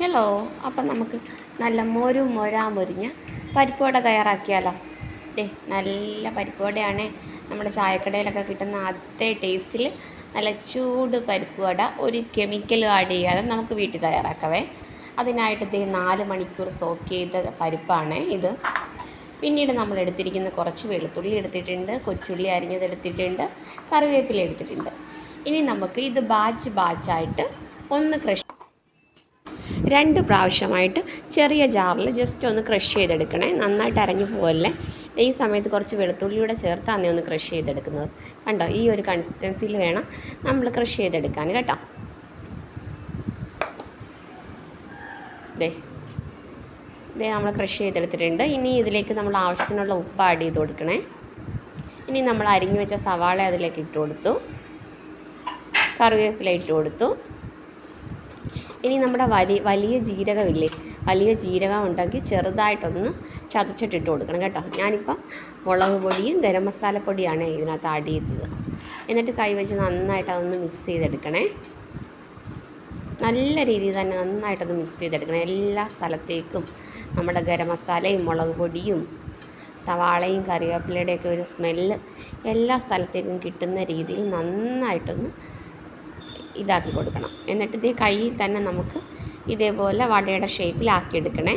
Hello അപ്പം നമുക്ക് നല്ല മോരും മൊരാ മൊരിഞ്ഞ പരിപ്പുവട തയ്യാറാക്കിയാലോ? ഡേ നല്ല പരിപ്പുവടയാണ്. നമ്മുടെ ചായക്കടയിലൊക്കെ കിട്ടുന്ന അതേ ടേസ്റ്റിൽ നല്ല ചൂട് പരിപ്പുവട ഒരു കെമിക്കലും ആഡ് ചെയ്യാതെ നമുക്ക് വീട്ടിൽ തയ്യാറാക്കാവേ. അതിനായിട്ട് ദേ നാല് മണിക്കൂർ സോക്ക് ചെയ്ത പരിപ്പാണ് ഇത്. പിന്നീട് നമ്മൾ എടുത്തിരിക്കുന്ന കുറച്ച് വെളുത്തുള്ളി എടുത്തിട്ടുണ്ട് കൊച്ചുള്ളി അരിഞ്ഞത് എടുത്തിട്ടുണ്ട് കറിവേപ്പില എടുത്തിട്ടുണ്ട്. ഇനി നമുക്ക് ഇത് ബാച്ച് ബാച്ചായിട്ട് ഒന്ന് ക്രഷ് രണ്ട് പ്രാവശ്യമായിട്ട് ചെറിയ ജാറിൽ ജസ്റ്റ് ഒന്ന് ക്രഷ് ചെയ്തെടുക്കണേ. നന്നായിട്ട് അരഞ്ഞു പോകല്ലേ ഈ സമയത്ത് കുറച്ച് വെളുത്തുള്ളിയൂടെ ചേർത്താണ് ഒന്ന് ക്രഷ് ചെയ്തെടുക്കുന്നത്. കണ്ടോ? ഈ ഒരു കൺസിസ്റ്റൻസിയിൽ വേണം നമ്മൾ ക്രഷ് ചെയ്തെടുക്കാൻ കേട്ടോ. ദേ. ദേ നമ്മൾ ക്രഷ് ചെയ്തെടുത്തിട്ടുണ്ട്. ഇനി ഇതിലേക്ക് നമ്മൾ ആവശ്യത്തിനുള്ള ഉപ്പ് ആഡ് ചെയ്ത് കൊടുക്കണേ. ഇനി നമ്മൾ അരിഞ്ഞു വെച്ച സവാള അതിലേക്ക് ഇട്ട് കൊടുത്തു. കറിവേപ്പില ഇട്ട് കൊടുത്തു. ഇനി നമ്മുടെ വലിയ വലിയ ജീരകമില്ലേ? വലിയ ജീരകം ഉണ്ടെങ്കിൽ ചെറുതായിട്ടൊന്ന് ചതച്ചിട്ടിട്ട് കൊടുക്കണം കേട്ടോ. ഞാനിപ്പം മുളക് പൊടിയും ഗരം മസാലപ്പൊടിയാണ് ഇതിനകത്ത് ആഡ് ചെയ്തത്. എന്നിട്ട് കൈവച്ച് നന്നായിട്ട് അതൊന്ന് മിക്സ് ചെയ്തെടുക്കണേ. നല്ല രീതിയിൽ തന്നെ നന്നായിട്ടത് മിക്സ് ചെയ്തെടുക്കണം. എല്ലാ സ്ഥലത്തേക്കും നമ്മുടെ ഗരം മസാലയും മുളക് പൊടിയും സവാളയും കറിവേപ്പിലയുടെയൊക്കെ ഒരു സ്മെല്ല് എല്ലാ സ്ഥലത്തേക്കും കിട്ടുന്ന രീതിയിൽ നന്നായിട്ടൊന്ന് ഇതാക്കി കൊടുക്കണം. എന്നിട്ട് ഇതേ കയ്യിൽ തന്നെ നമുക്ക് ഇതേപോലെ വടയുടെ ഷേപ്പിലാക്കിയെടുക്കണേ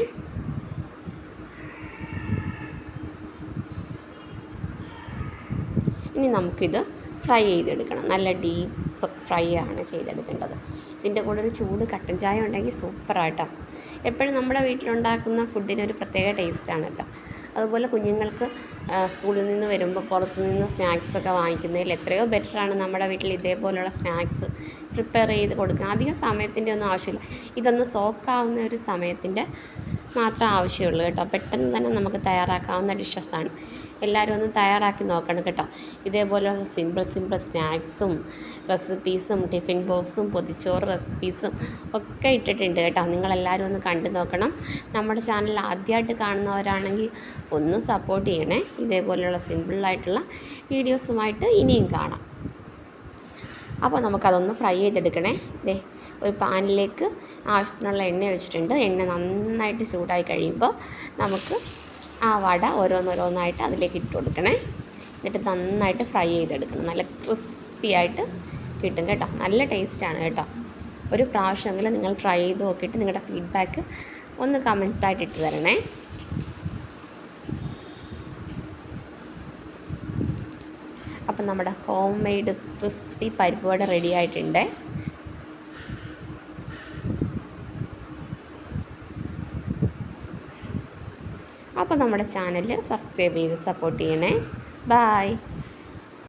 ഇനി നമുക്കിത് ഫ്രൈ ചെയ്തെടുക്കണം. നല്ല ഡീപ്പ് ഫ്രൈ ആണ് ചെയ്തെടുക്കേണ്ടത്. ഇതിന്റെ കൂടെ ഒരു ചൂട് കട്ടൻ ചായ ഉണ്ടെങ്കിൽ സൂപ്പറാട്ടോ എപ്പോഴും നമ്മുടെ വീട്ടിലുണ്ടാക്കുന്ന ഫുഡിനൊരു പ്രത്യേക ടേസ്റ്റാണല്ലോ അതുപോലെ കുഞ്ഞുങ്ങൾക്ക് സ്കൂളിൽ നിന്ന് വരുമ്പോൾ പുറത്തു നിന്ന് സ്നാക്സൊക്കെ വാങ്ങിക്കുന്നതിൽ എത്രയോ ബെറ്ററാണ് നമ്മുടെ വീട്ടിൽ ഇതേപോലുള്ള സ്നാക്സ് പ്രിപ്പയർ ചെയ്ത് കൊടുക്കുക അധികം സമയത്തിന്റെ ഒന്നും ആവശ്യമില്ല. ഇതൊന്ന് സോക്കാവുന്ന ഒരു സമയത്തിന്റെ മാത്രം ആവശ്യമുള്ളൂ കേട്ടോ. പെട്ടെന്ന് തന്നെ നമുക്ക് തയ്യാറാക്കാവുന്ന ഡിഷസാണ്. എല്ലാവരും ഒന്ന് തയ്യാറാക്കി നോക്കണം കേട്ടോ. ഇതേപോലെയുള്ള സിമ്പിൾ സിമ്പിൾ സ്നാക്സും റെസിപ്പീസും ടിഫിൻ ബോക്സും പൊതിച്ചോറ് റെസിപ്പീസും ഒക്കെ ഇട്ടിട്ടുണ്ട് കേട്ടോ. നിങ്ങളെല്ലാവരും ഒന്ന് കണ്ടു നോക്കണം. നമ്മുടെ ചാനൽ ആദ്യമായിട്ട് കാണുന്നവരാണെങ്കിൽ ഒന്ന് സപ്പോർട്ട് ചെയ്യണേ. ഇതേപോലെയുള്ള സിമ്പിളായിട്ടുള്ള വീഡിയോസുമായിട്ട് ഇനിയും കാണാം. അപ്പോൾ നമുക്കതൊന്ന് ഫ്രൈ ചെയ്തെടുക്കണേ. ദേ ഒരു പാനിലേക്ക് ആവശ്യത്തിനുള്ള എണ്ണ ഒഴിച്ചിട്ടുണ്ട്. എണ്ണ നന്നായിട്ട് ചൂടായി കഴിയുമ്പോൾ നമുക്ക് ആ വട ഓരോന്നോരോന്നായിട്ട് അതിലേക്ക് ഇട്ട് കൊടുക്കണേ. എന്നിട്ട് നന്നായിട്ട് ഫ്രൈ ചെയ്തെടുക്കണം. നല്ല ക്രിസ്പി ആയിട്ട് കിട്ടും കേട്ടോ. നല്ല ടേസ്റ്റാണ് കേട്ടോ. ഒരു പ്രാവശ്യമെങ്കിലും നിങ്ങൾ ട്രൈ ചെയ്ത് നോക്കിയിട്ട് നിങ്ങളുടെ ഫീഡ്ബാക്ക് ഒന്ന് കമൻസായിട്ട് ഇട്ട് തരണേ. അപ്പം നമ്മുടെ ഹോം മെയ്ഡ് ക്രിസ്പി പരിപ്പ് വട റെഡി ആയിട്ടുണ്ട്. അപ്പോൾ നമ്മുടെ ചാനൽ സബ്സ്ക്രൈബ് ചെയ്ത് സപ്പോർട്ട് ചെയ്യണേ. ബായ്